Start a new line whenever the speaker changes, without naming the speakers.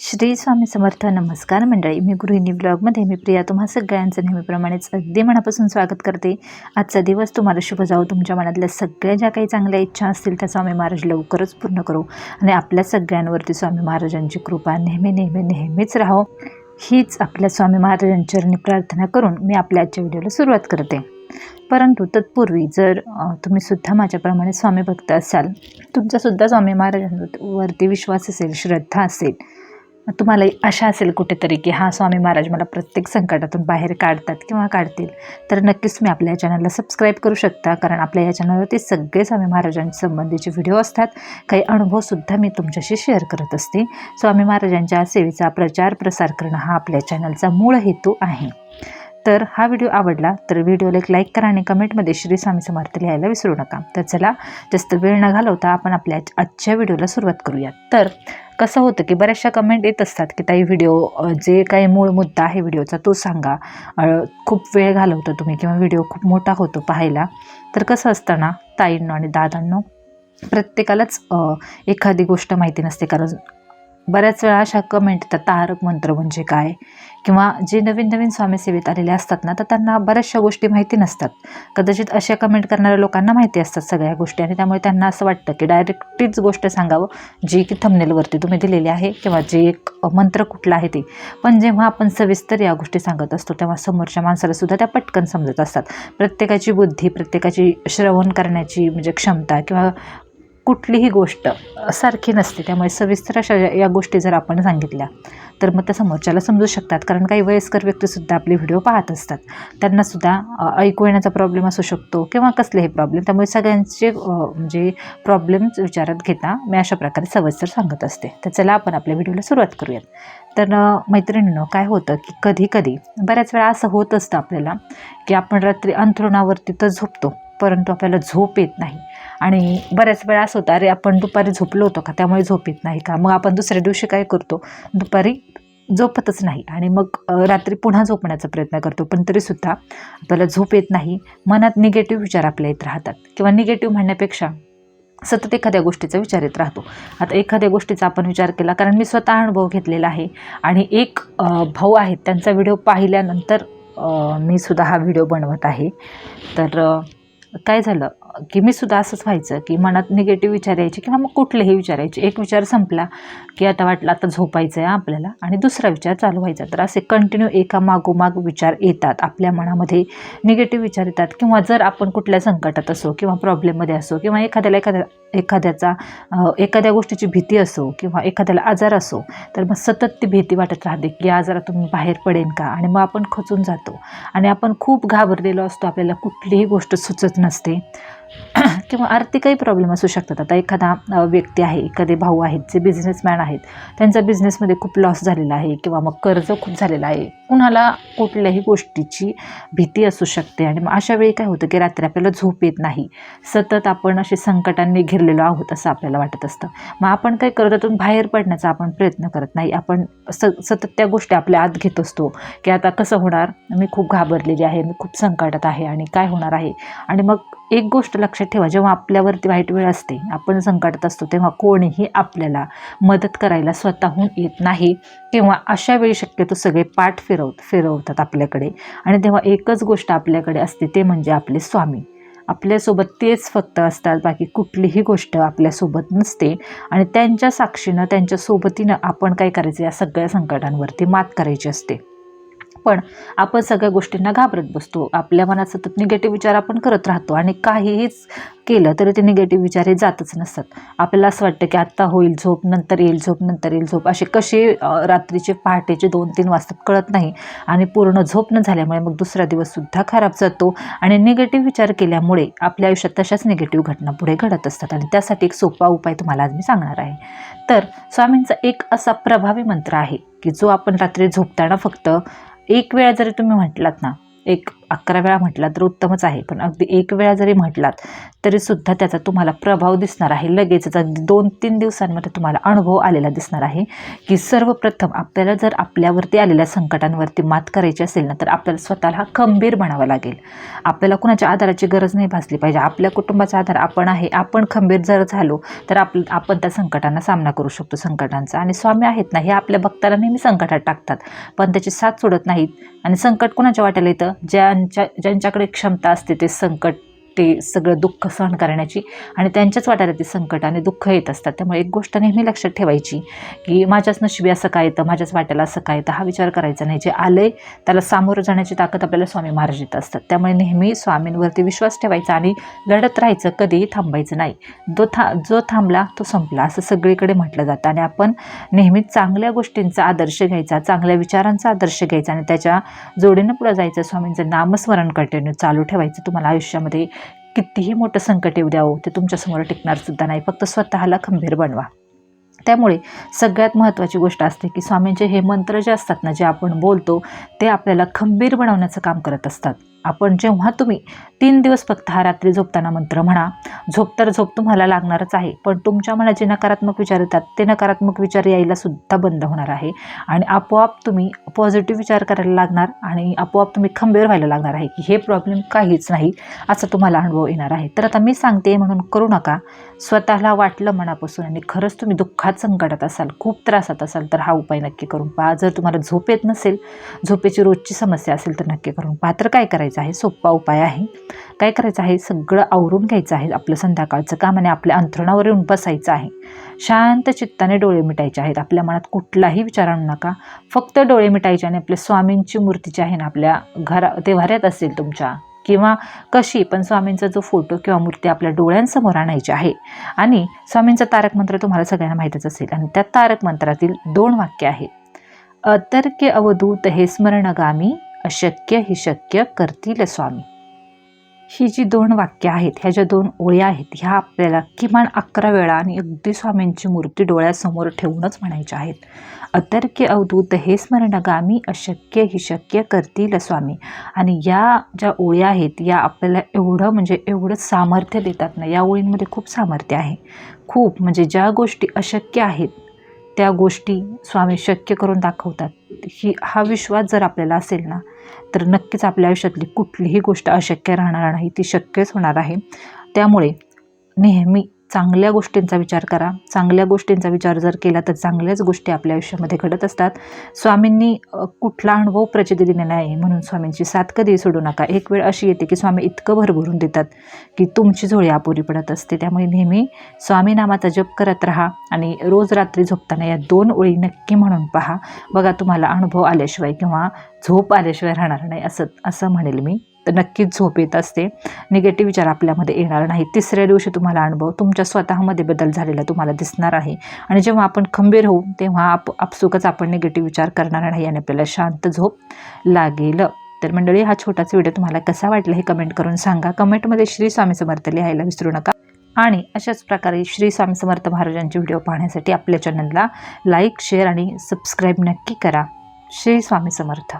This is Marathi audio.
श्री स्वामी समर्थ नमस्कार मंडळी. मी गृहिणी ब्लॉगमध्ये मी प्रिया. तुम्हा सगळ्यांचं नेहमीप्रमाणेच अगदी मनापासून स्वागत करते. आजचा दिवस तुम्हाला शुभ जाऊ तुमच्या मनातल्या सगळ्या ज्या काही चांगल्या इच्छा असतील त्या स्वामी महाराज लवकरच पूर्ण करू. आणि आपल्या सगळ्यांवरती स्वामी महाराजांची कृपा नेहमी नेहमी नेहमीच राहो. हीच आपल्या स्वामी महाराजांचरणी प्रार्थना करून मी आपल्या आजच्या व्हिडिओला सुरुवात करते. परंतु तत्पूर्वी जर तुम्ही सुद्धा माझ्याप्रमाणे स्वामी भक्त असाल तुमचासुद्धा स्वामी महाराजांवरती विश्वास असेल श्रद्धा असेल तुम्हाला आशा असेल कुठेतरी की हा स्वामी महाराज मला प्रत्येक संकटातून बाहेर काढतात किंवा काढतील तर नक्कीच तुम्ही आपल्या या चॅनलला सबस्क्राईब करू शकता. कारण आपल्या या चॅनलवरती सगळे स्वामी महाराजांच्या संबंधीचे व्हिडिओ असतात. काही अनुभवसुद्धा मी तुमच्याशी शेअर करत असते. स्वामी महाराजांच्या सेवेचा प्रचार प्रसार करणं हा आपल्या चॅनलचा मूळ हेतू आहे. तर हा व्हिडिओ आवडला तर व्हिडिओला एक लाईक करा आणि कमेंटमध्ये श्री स्वामी समर्थ लिहायला विसरू नका. तर चला जास्त वेळ न घालवता आपण आपल्या आजच्या व्हिडिओला सुरुवात करूयात. तर कसं होतं की बऱ्याचशा कमेंट येत असतात की ताई व्हिडिओ जे काही मूळ मुद्दा आहे व्हिडिओचा तो सांगा. खूप वेळ घालवतो तुम्ही किंवा व्हिडिओ खूप मोठा होतो पाहायला. तर कसं असतं ना ताईंनो आणि दादांनो प्रत्येकालाच एखादी गोष्ट माहिती नसते कारण बऱ्याच वेळा अशा कमेंट येतात तारक मंत्र म्हणजे काय? किंवा जे नवीन नवीन स्वामीसेवेत आलेले असतात ना तर त्यांना बऱ्याचशा गोष्टी माहिती नसतात. कदाचित अशा कमेंट करणाऱ्या लोकांना माहिती असतात सगळ्या गोष्टी आणि त्यामुळे त्यांना असं वाटतं की डायरेक्ट तीच गोष्ट सांगावं जी की थंबनेलवरती तुम्ही दिलेली आहे किंवा जे एक मंत्र कुठला आहे ते. पण जेव्हा आपण सविस्तर या गोष्टी सांगत असतो तेव्हा समोरच्या माणसाला सुद्धा त्या पटकन समजत असतात. प्रत्येकाची बुद्धी प्रत्येकाची श्रवण करण्याची म्हणजे क्षमता किंवा कुठलीही गोष्ट सारखी नसते. त्यामुळे सविस्तर अशा या- गोष्टी जर आपण सांगितल्या तर मग त्या समोरच्याला समजू शकतात. कारण काही वयस्कर व्यक्तीसुद्धा आपले व्हिडिओ पाहत असतात. त्यांनासुद्धा ऐकू येण्याचा प्रॉब्लेम असू शकतो किंवा कसलेही प्रॉब्लेम. त्यामुळे सगळ्यांचे म्हणजे प्रॉब्लेम्स विचारात घेता मी अशा प्रकारे सविस्तर सांगत असते. तर चला आपण आपल्या व्हिडिओला सुरुवात करूयात. तर मैत्रिणींनो काय होतं की कधी कधी बऱ्याच वेळा असं होत असतं आपल्याला की आपण रात्री अंथरुणावरती तर झोपतो परंतु आपल्याला झोप येत नाही. आणि बऱ्याच वेळा असं होतं अरे आपण दुपारी झोपलो होतो का? त्यामुळे झोप येत नाही का? मग आपण दुसऱ्या दिवशी काय करतो? दुपारी झोपतच नाही. आणि मग रात्री पुन्हा झोपण्याचा प्रयत्न करतो. पण तरीसुद्धा आपल्याला झोप येत नाही. मनात निगेटिव्ह विचार आपल्या येत राहतात. किंवा निगेटिव्ह म्हणण्यापेक्षा सतत एखाद्या गोष्टीचा विचार येत राहतो. आता एखाद्या गोष्टीचा आपण विचार केला कारण मी स्वतः अनुभव घेतलेला आहे. आणि एक भाऊ आहेत त्यांचा व्हिडिओ पाहिल्यानंतर मी सुद्धा हा व्हिडिओ बनवत आहे. तर काय झालं? की मी सुद्धा असंच व्हायचं की मनात निगेटिव्ह विचार यायचे किंवा मग कुठलेही विचार यायचे. एक विचार संपला की आता वाटलं आता झोपायचं आहे आपल्याला आणि दुसरा विचार चालू व्हायचा. तर असे कंटिन्यू एका मागोमाग विचार येतात. आपल्या मनामध्ये निगेटिव्ह विचार येतात किंवा जर आपण कुठल्या संकटात असो किंवा प्रॉब्लेममध्ये असो किंवा एखाद्याला एखाद्या एखाद्याचा एखाद्या गोष्टीची भीती असो किंवा एखाद्याला आजार असो तर मग सतत ती भीती वाटत राहते की आजारातून मी बाहेर पडेन का? आणि मग आपण खचून जातो. आणि आपण खूप घाबरलेलो असतो. आपल्याला कुठलीही गोष्ट सुचत नसते. किंवा आर्थिकही प्रॉब्लेम असू शकतात. आता एखादा व्यक्ती आहे एखादे भाऊ आहेत जे बिझनेसमॅन आहेत त्यांचा बिझनेसमध्ये खूप लॉस झालेला आहे किंवा मग कर्ज खूप झालेलं आहे. कुणाला कुठल्याही गोष्टीची भीती असू शकते आणि मग अशा वेळी काय होतं की रात्री आपल्याला झोप येत नाही. सतत आपण असे संकटांनी घिरलेलो आहोत असं आपल्याला वाटत असतं. मग आपण काय करत त्यातून बाहेर पडण्याचा आपण प्रयत्न करत नाही. आपण स सतत त्या गोष्टी आपल्या आत घेत असतो की आता कसं होणार? मी खूप घाबरलेली आहे मी खूप संकटात आहे आणि काय होणार आहे? आणि मग एक गोष्ट लक्षात ठेवा. जेव्हा आपल्यावरती वाईट वेळ असते आपण संकटात असतो तेव्हा कोणीही आपल्याला मदत करायला स्वतःहून येत नाही. किंवा अशा वेळी शक्यतो सगळे पाठ फिरव फिरवतात आपल्याकडे. आणि तेव्हा एकच गोष्ट आपल्याकडे असते ते म्हणजे आपले स्वामी. आपल्यासोबत तेच फक्त असतात बाकी कुठलीही गोष्ट आपल्यासोबत नसते. आणि त्यांच्या साक्षीनं त्यांच्या सोबतीनं आपण काय करायचं या सगळ्या संकटांवरती मात करायची असते. पण आपण सगळ्या गोष्टींना घाबरत बसतो. आपल्या मनात सतत निगेटिव्ह विचार आपण करत राहतो आणि काहीहीच केलं तरी ते निगेटिव्ह विचार हे जातच नसतात. आपल्याला असं वाटतं की आत्ता होईल झोप नंतर येईल झोप नंतर येईल झोप असे कसे रात्रीचे पहाटेचे दोन तीन वाजतात कळत नाही आणि पूर्ण झोप न झाल्यामुळे मग दुसरा दिवससुद्धा खराब जातो आणि निगेटिव्ह विचार केल्यामुळे आपल्या आयुष्यात तशाच निगेटिव्ह घटना पुढे घडत असतात आणि त्यासाठी एक सोपा उपाय तुम्हाला आज मी सांगणार आहे. तर स्वामींचा एक असा प्रभावी मंत्र आहे की जो आपण रात्री झोपताना फक्त एक वेळा जरी तुम्ही म्हटलात ना एक अकरा वेळा म्हटलात तर उत्तमच आहे. पण अगदी एक वेळा जरी म्हटलात तरीसुद्धा त्याचा तुम्हाला प्रभाव दिसणार आहे. लगेचच अगदी दोन तीन दिवसांमध्ये तुम्हाला अनुभव आलेला दिसणार आहे की सर्वप्रथम आपल्याला जर आपल्यावरती आलेल्या संकटांवरती मात करायची असेल ना तर आपल्याला स्वतःला खंबीर बनावं लागेल. आपल्याला कुणाच्या आधाराची गरज नाही भासली पाहिजे. आपल्या कुटुंबाचा आधार आपण आहे आपण खंबीर जर झालो तर आप आपण त्या संकटांना सामना करू शकतो संकटांचा. आणि स्वामी आहेत ना हे आपल्या भक्ताला नेहमी संकटात टाकतात. पण त्याची साथ सोडत नाहीत. आणि संकट कुणाच्या वाट्याला येतं? ज्या ज्यांच्या ज्यांच्याकडे क्षमता असते ते संकट ते सगळं दुःख सहन करण्याची आणि त्यांच्याच वाट्याला ते संकट आणि दुःख येत असतात. त्यामुळे एक गोष्ट नेहमी लक्षात ठेवायची की माझ्याच नशिबी असं काय येतं माझ्याच वाट्याला असं काय येतं हा विचार करायचा नाही. जे आलंय त्याला सामोरं जाण्याची ताकद आपल्याला स्वामी महाराज देत असतात. त्यामुळे नेहमी स्वामींवरती विश्वास ठेवायचा आणि लढत राहायचं कधीही थांबायचं नाही. जो था जो थांबला तो संपला असं सगळीकडे म्हटलं जातं. आणि आपण नेहमी चांगल्या गोष्टींचा आदर्श घ्यायचा चांगल्या विचारांचा आदर्श घ्यायचा आणि त्याच्या जोडीनं पुढं जायचं. स्वामींचं नामस्मरण कंटिन्यू चालू ठेवायचं. तुम्हाला आयुष्यामध्ये कितीही मोठं संकट येऊ द्यावं ते तुमच्यासमोर टिकणारसुद्धा नाही. फक्त स्वतःला खंबीर बनवा. त्यामुळे सगळ्यात महत्त्वाची गोष्ट असते की स्वामींचे हे मंत्र जे असतात ना जे आपण बोलतो ते आपल्याला खंबीर बनवण्याचं काम करत असतात. आपण जेव्हा तुम्ही तीन दिवस फक्त हा रात्री झोपताना मंत्र म्हणा झोप तर झोप तुम्हाला लागणारच आहे पण तुमच्या मनात जे नकारात्मक विचार येतात ते नकारात्मक विचार यायला सुद्धा बंद होणार आहे. आणि आपोआप तुम्ही पॉझिटिव्ह विचार करायला लागणार आणि आपोआप तुम्ही खंबीर व्हायला लागणार आहे की हे प्रॉब्लेम काहीच नाही असा तुम्हाला अनुभव येणार आहे. तर आता मी सांगते म्हणून करू नका. स्वतःला वाटलं मनापासून आणि खरंच तुम्ही दुःखात संकटात असाल खूप त्रासात असाल तर हा उपाय नक्की करून पहा. जर तुम्हाला झोप येत नसेल झोपेची रोजची समस्या असेल तर नक्की करून पहा. तर काय करायचं? आहे सोपा उपाय आहे. काय करायचं आहे? सगळं आवरून घ्यायचं आहे आपलं संध्याकाळचं काम आणि आपल्या अंथरुणावर येऊन बसायचं आहे. शांत चित्ताने डोळे मिटायचे आहेत. आपल्या मनात कुठलाही विचार आणू नका. फक्त डोळे मिटायचे आणि आपल्या स्वामींची मूर्ती जी आहे ना आपल्या घरा देवाऱ्यात असेल तुमच्या किंवा कशी पण स्वामींचा जो फोटो किंवा मूर्ती आपल्या डोळ्यांसमोर आणायची आहे आणि स्वामींचा तारक मंत्र तुम्हाला सगळ्यांना माहीतच असेल आणि त्या तारक मंत्रातील दोन वाक्य आहेत अतर्क्य अवधूत हे स्मरणगामी अशक्य ही शक्य करतील स्वामी. ही जी दोन वाक्य आहेत ह्या ज्या दोन ओळ्या आहेत ह्या आपल्याला किमान अकरा वेळा आणि अगदी स्वामींची मूर्ती डोळ्यासमोर ठेवूनच म्हणायच्या आहेत. अतर्क्य अवधूत हे स्मरणगामी अशक्य ही शक्य करतील स्वामी. आणि या ज्या ओळ्या आहेत या आपल्याला एवढं म्हणजे एवढं सामर्थ्य देतात ना या ओळींमध्ये खूप सामर्थ्य आहे. खूप म्हणजे ज्या गोष्टी अशक्य आहेत त्या गोष्टी स्वामी शक्य करून दाखवतात. ही हा विश्वास जर आपल्याला असेल ना तर नक्कीच आपल्या आयुष्यातली कुठलीही गोष्ट अशक्य राहणार नाही. ती शक्यच होणार आहे. त्यामुळे नेहमी चांगल्या गोष्टींचा विचार करा. चांगल्या गोष्टींचा विचार जर केला तर चांगल्याच गोष्टी आपल्या आयुष्यामध्ये घडत असतात. स्वामींनी कुठला अनुभव प्रचिती दिलेला नाही म्हणून स्वामींची साथ कधी सोडू नका. एक वेळ अशी येते की स्वामी इतकं भरभरून देतात की तुमची झोळी अपुरी पडत असते. त्यामुळे नेहमी स्वामी नामाचा जप करत राहा आणि रोज रात्री झोपताना या दोन ओळी नक्की म्हणून पहा. बघा तुम्हाला अनुभव आल्याशिवाय किंवा झोप आल्याशिवाय राहणार नाही असं असं म्हणेल मी. तर नक्कीच झोप येत असते. निगेटिव्ह विचार आपल्यामध्ये येणार नाही तिसऱ्या दिवशी तुम्हाला अनुभव तुमच्या स्वतःमध्ये बदल झालेला तुम्हाला दिसणार आहे. आणि जेव्हा आपण खंबीर होऊ तेव्हा आप आपसुकच आपण निगेटिव्ह विचार करणार नाही आणि आपल्याला शांत झोप लागेल. तर मंडळी हा छोटाच व्हिडिओ तुम्हाला कसा वाटला हे कमेंट करून सांगा. कमेंटमध्ये श्री स्वामी समर्थ लिहायला विसरू नका. आणि अशाच प्रकारे श्री स्वामी समर्थ महाराजांचे व्हिडिओ पाहण्यासाठी आपल्या चॅनलला लाईक शेअर आणि सबस्क्राईब नक्की करा. श्री स्वामी समर्थ.